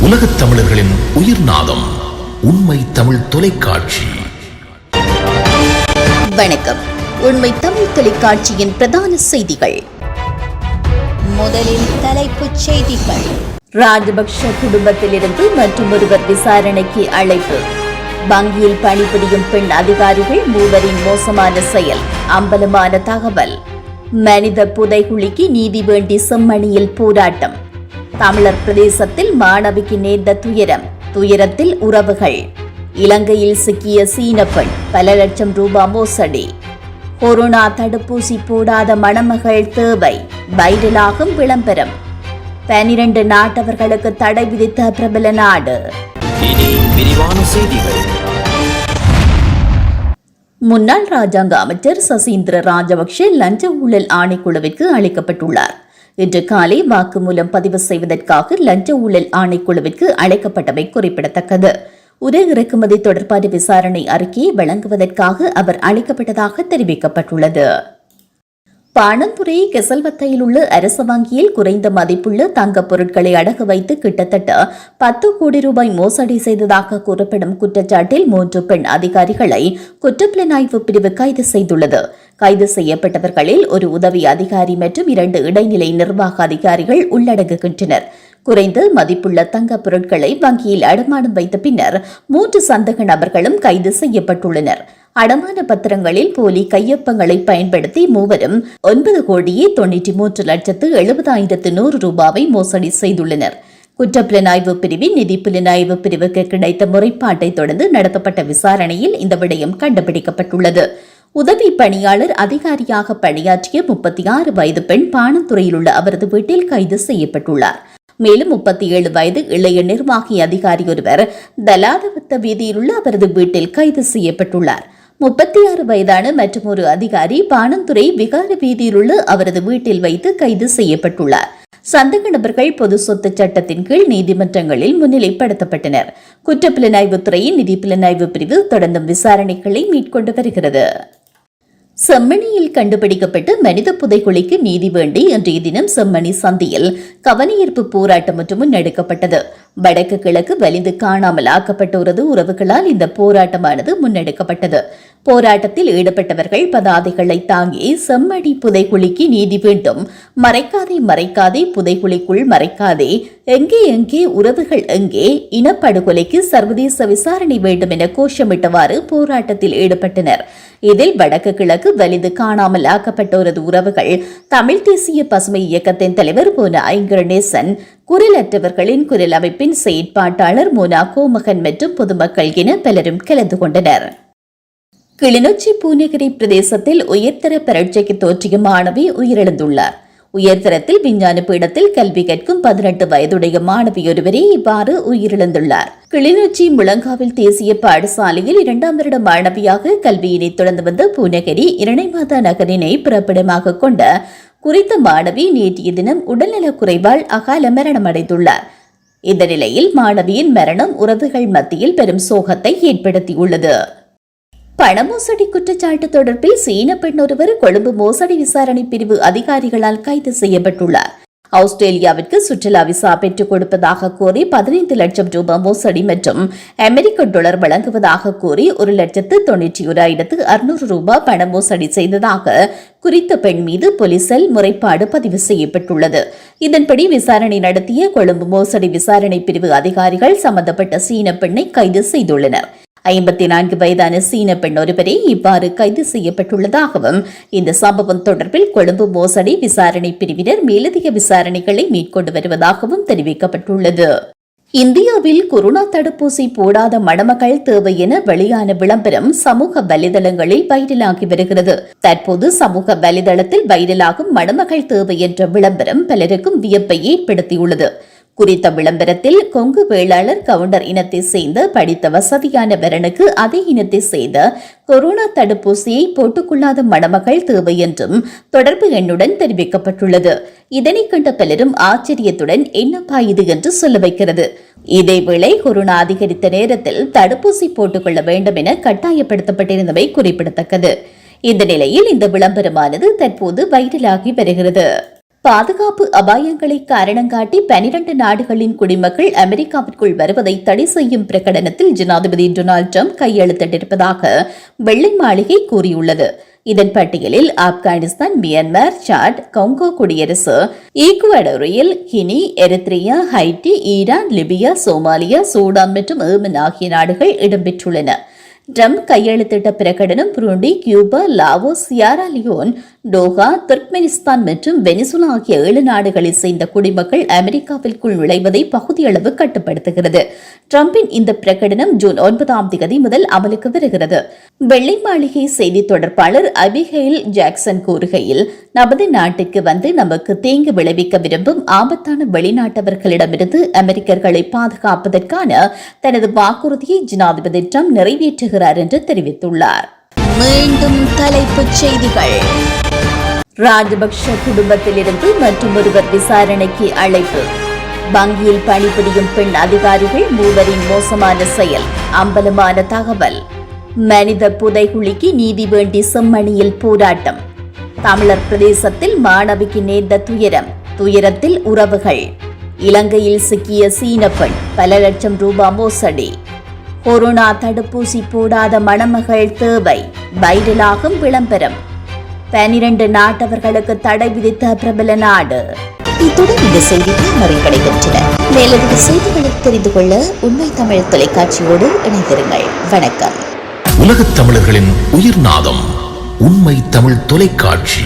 உலகத் தமிழர்களின் உயிர் நாதம் உண்மை தமிழ் தொலைக்காட்சி. வணக்கம். உண்மை தமிழ் தொலைக்காட்சியின் பிரதான செய்திகள். முதலில் தலைப்புச் செய்திகள். ராஜபக்ஷ குடும்பத்திலிருந்து மற்றொருவர் விசாரணைக்கு அழைப்பு. வங்கியில் பணிபுரியும் பெண் அதிகாரிகள் மூவரின் மோசமான செயல் அம்பலமான தகவல். மனித புதைகுழிக்கு நீதி வேண்டி செம்மணியில் போராட்டம். தமிழர் பிரதேசத்தில் மாணவிக்கு நேர்ந்த துயரம் துயரத்தில் உறவுகள். இலங்கையில் சிக்கிய சீன பெண் பல லட்சம் ரூபாய் மோசடி. கொரோனா தடுப்பூசி போடாத மணமகள் தேவை வைரலாகும் விளம்பரம். பனிரண்டு நாட்டவர்களுக்கு தடை விதித்த பிரபல நாடு. முன்னாள் ராஜாங்க அமைச்சர் சசீந்திர ராஜபக்ஷ லஞ்ச ஊழல் ஆணைக்குழுவிற்கு அழைக்கப்பட்டுள்ளார் இன்று காலை வாக்குமூலம் பதிவு செய்வதற்காக லஞ்ச ஊழல் ஆணைக்குழுவிற்கு அழைக்கப்பட்டமை குறிப்பிடத்தக்கது. உரை இறக்குமதி தொடர்பான விசாரணை அறிக்கையை வழங்குவதற்காக அவர் அழைக்கப்பட்டதாக தெரிவிக்கப்பட்டுள்ளது. பாணந்துறை கெசல்வத்தையில் உள்ள அரசு வங்கியில் குறைந்த மதிப்புள்ள தங்கப் பொருட்களை அடகு வைத்து கிட்டத்தட்ட பத்து கோடி ரூபாய் மோசடி செய்ததாக கூறப்படும் குற்றச்சாட்டில் மூன்று பெண் அதிகாரிகளை குற்றப்புலனாய்வு பிரிவு கைது செய்துள்ளது. கைது செய்யப்பட்டவர்களில் ஒரு உதவி அதிகாரி மற்றும் இரண்டு இடைநிலை நிர்வாக அதிகாரிகள் உள்ளடங்குகின்றனர். குறைந்த மதிப்புள்ள தங்கப் பொருட்களை வங்கியில் அடமானம் வைத்த பின்னர் மூன்று சந்தக நபர்களும் கைது செய்யப்பட்டுள்ளனர். அடமான பத்திரங்களில் போலி கையொப்பங்களை பயன்படுத்தி மூவரும் ஒன்பது கோடியே தொன்னூற்றி மூன்று லட்சத்து எழுபதாயிரத்து நூறு ரூபாவை மோசடி செய்துள்ளனர். குற்றப்புலனாய்வு பிரிவின் நிதி புலனாய்வு பிரிவுக்கு கிடைத்த முறைப்பாட்டை தொடர்ந்து நடத்தப்பட்ட விசாரணையில் இந்த விடயம் கண்டுபிடிக்கப்பட்டுள்ளது. உதவி பணியாளர் அதிகாரியாக பணியாற்றிய முப்பத்தி ஆறு வயது பெண் பாணத்துறையில் உள்ள அவரது வீட்டில் கைது செய்யப்பட்டுள்ளார். மேலும் முப்பத்தி ஏழு வயது இளைய நிர்வாகி அதிகாரி ஒருவர் தலாதவத்த வீதியில் உள்ள அவரது வீட்டில் கைது செய்யப்பட்டுள்ளார். முப்பத்தி ஆறு வயதான மற்றொரு அதிகாரி பானந்துறை விகார வீதியில் உள்ள அவரது வீட்டில் வைத்து கைது செய்யப்பட்டுள்ளார். சந்தக நபர்கள் பொது சொத்து சட்டத்தின் கீழ் நீதிமன்றங்களில் முன்னிலைப்படுத்தப்பட்டனர். குற்றப்புலனாய்வுத்துறையின் நிதி புலனாய்வு பிரிவு தொடர்ந்தும் விசாரணைகளை மேற்கொண்டு வருகிறது. செம்மணியில் கண்டுபிடிக்கப்பட்டு மனித புதைகுழிக்கு நீதி வேண்டி இன்றைய தினம் செம்மணி சந்தியில் கவனஈர்ப்பு போராட்டம் ஒன்று முன்னெடுக்கப்பட்டது. வடக்கு கிழக்கு வலிந்து காணாமல் ஆக்கப்பட்டோரது உறவுகளால் இந்த போராட்டமானது முன்னெடுக்கப்பட்டது. போராட்டத்தில் ஈடுபட்டவர்கள் பதாதைகளை தாங்கி செம்மடி புதைகுழிக்கு நீதி வேண்டும். மறைக்காதே மறைக்காதே புதைகுழிக்குள் மறைக்காதே. எங்கே எங்கே உறவுகள் எங்கே? இனப்படுகொலைக்கு சர்வதேச விசாரணை வேண்டும் என கோஷமிட்டவாறு போராட்டத்தில் ஈடுபட்டனர். இதில் வடக்கு கிழக்கு வலிந்து காணாமல் ஆக்கப்பட்டோரது உறவுகள் தமிழ் தேசிய பசுமை இயக்கத்தின் தலைவர் போன ஐங்கரணேசன் குரலற்றவர்களின் குரல் அமைப்பின் செயற்பாட்டாளர் மோனா கோமகன் மற்றும் பொதுமக்கள் என பலரும் கலந்து கொண்டனர். கிளிநொச்சி பூநகரி பிரதேசத்தில் உயர்தர பரீட்சைக்கு தோற்றிய மாணவி உயிரிழந்துள்ளார். உயர்தரத்தில் விஞ்ஞான பீடத்தில் கல்வி கற்கும் பதினெட்டு வயதுடைய மாணவி ஒருவரே இவ்வாறு உயிரிழந்துள்ளார். கிளிநொச்சி முழங்காவில் தேசிய பாடசாலையில் இரண்டாம் வருட மாணவியாக கல்வியினை தொடர்ந்து வந்த பூனகிரி இரணைமாதா நகரினை பிறப்பிடமாக கொண்ட குறித்த மாணவி நேற்றைய தினம் உடல்நலக் குறைவால் அகால மரணமடைந்துள்ளார். இந்த நிலையில் மாணவியின் மரணம் உறவுகள் மத்தியில் பெரும் சோகத்தை ஏற்படுத்தியுள்ளது. பண மோசடி குற்றச்சாட்டு தொடர்பில் சீன பெண் ஒருவர் கொழும்பு மோசடி விசாரணை பிரிவு அதிகாரிகளால் கைது செய்யப்பட்டுள்ளார். ஆஸ்திரேலியாவிற்கு சுற்றுலா விசா பெற்றுக் கொடுப்பதாக கூறி பதினைந்து லட்சம் ரூபாய் மோசடி மற்றும் அமெரிக்க டாலர் வழங்குவதாக கூறி ஒரு லட்சத்து தொன்னூற்றி ஓராயிரத்து அறுநூறு ரூபாய் பண மோசடி செய்ததாக குறித்த பெண் மீது போலீசில் முறைப்பாடு பதிவு செய்யப்பட்டுள்ளது. இதன்படி விசாரணை நடத்திய கொழும்பு மோசடி விசாரணை பிரிவு அதிகாரிகள் சம்பந்தப்பட்ட சீன பெண்ணை கைது செய்துள்ளனர். ஐம்பத்தி நான்கு வயதான சீன பெண் ஒருவரே இவ்வாறு கைது செய்யப்பட்டுள்ளதாகவும் இந்த சம்பவம் தொடர்பில் கொழும்பு மோசடி விசாரணை பிரிவினர் மேலதிக விசாரணைகளை மேற்கொண்டு வருவதாகவும் தெரிவிக்கப்பட்டுள்ளது. இந்தியாவில் கொரோனா தடுப்பூசி போடாத மணமகள் தேவை என வெளியான விளம்பரம் சமூக வலைதளங்களில் வைரலாகி வருகிறது. தற்போது சமூக வலைதளத்தில் வைரலாகும் மணமகள் தேவை என்ற விளம்பரம் பலருக்கும் வியப்பை ஏற்படுத்தியுள்ளது. குறித்த விளம்பரத்தில் கொங்கு வேளாளர் கவுண்டர் இனத்தை சேர்ந்த படித்த வசதியான வரனுக்கு அதே இனத்தை சேர்ந்த கொரோனா தடுப்பூசியை போட்டுக்கொள்ளாத மணமகள் தேவை என்றும் தொடர்பு எண்ணுடன் தெரிவிக்கப்பட்டுள்ளது. இதனை கண்ட பலரும் ஆச்சரியத்துடன் என்னப்பா இது என்று சொல்ல வைக்கிறது. இதேவேளை கொரோனா அதிகரித்த நேரத்தில் தடுப்பூசி போட்டுக்கொள்ள வேண்டும் என கட்டாயப்படுத்தப்பட்டிருந்தவை குறிப்பிடத்தக்கது. இந்த நிலையில் இந்த விளம்பரமானது தற்போது வைரலாகி வருகிறது. பாதுகாப்பு அபாயங்களை காரணங்காட்டி பனிரண்டு நாடுகளின் குடிமக்கள் அமெரிக்காவிற்குள் வருவதை தடை செய்யும் பிரகடனத்தில் ஜனாதிபதி டொனால்டு ட்ரம்ப் கையெழுத்திட்டிருப்பதாக வெள்ளை மாளிகை கூறியுள்ளது. இதன் பட்டியலில் ஆப்கானிஸ்தான் மியான்மர் சாட் கொங்கோ குடியரசு equatorial Guinea Eritrea Haiti Iran Libya Somalia Sudan மற்றும் ஏமன் ஆகிய நாடுகள் இடம்பெற்றுள்ளன. ட்ரம்ப் கையெழுத்திட்ட பிரகடனம் Burundi Cuba Laos Sierra Leone Togo Turkmenistan மற்றும் வெனிசுலா ஆகிய ஏழு நாடுகளைச் சேர்ந்த குடிமக்கள் அமெரிக்காவிற்குள் நுழைவதை பகுதியளவு கட்டுப்படுத்துகிறது. டிரம்பின் இந்த பிரகடனம் ஜூன் ஒன்பதாம் தேதி முதல் அமலுக்கு வருகிறது. வெள்ளை மாளிகை செய்தி தொடர்பாளர் அபிகெயில் ஜாக்சன் கூறுகையில் நமது நாட்டுக்கு வந்து நமக்கு தீங்கு விளைவிக்க விரும்பும் ஆபத்தான வெளிநாட்டவர்களிடமிருந்து அமெரிக்கர்களை பாதுகாப்பதற்கான தனது வாக்குறுதியை ஜனாதிபதி டிரம்ப் நிறைவேற்றுகிறார். என்று தெரிவித்துள்ளார். மீண்டும் தலைப்புச் செய்திகள். ராஜபக்ஷ குடும்பத்திலிருந்து மற்றும் ஒருவர் விசாரணைக்கு அழைப்பு. வங்கியில் பணிபுரியும் பெண் அதிகாரிகள் மூவரின் மோசமான செயல் அம்பலமான தகவல். மனித புதைகுழிக்கு நீதி வேண்டி செம்மணியில் போராட்டம். தமிழர் பிரதேசத்தில் மாணவிக்கு நேர்ந்த துயரம் துயரத்தில் உறவுகள். இலங்கையில் சிக்கிய சீன பெண் பல லட்சம் ரூபாய் மோசடி. கொரோனா தடுப்பூசி போடாத மணமகள் தேவை. வைரலாகும் விளம்பரம். பனிரண்டு நாட்டவர்களுக்கு தடை விதித்த பிரபல நாடு. இத்துடன் இந்த செய்திகள் நிறைவடைகின்றன. மேலதிக செய்திகளை தெரிந்து கொள்ள உண்மை தமிழ் தொலைக்காட்சியோடு இணைந்திருங்கள். வணக்கம். உலகத் தமிழர்களின் உயிர்நாதம் உண்மை தமிழ் தொலைக்காட்சி.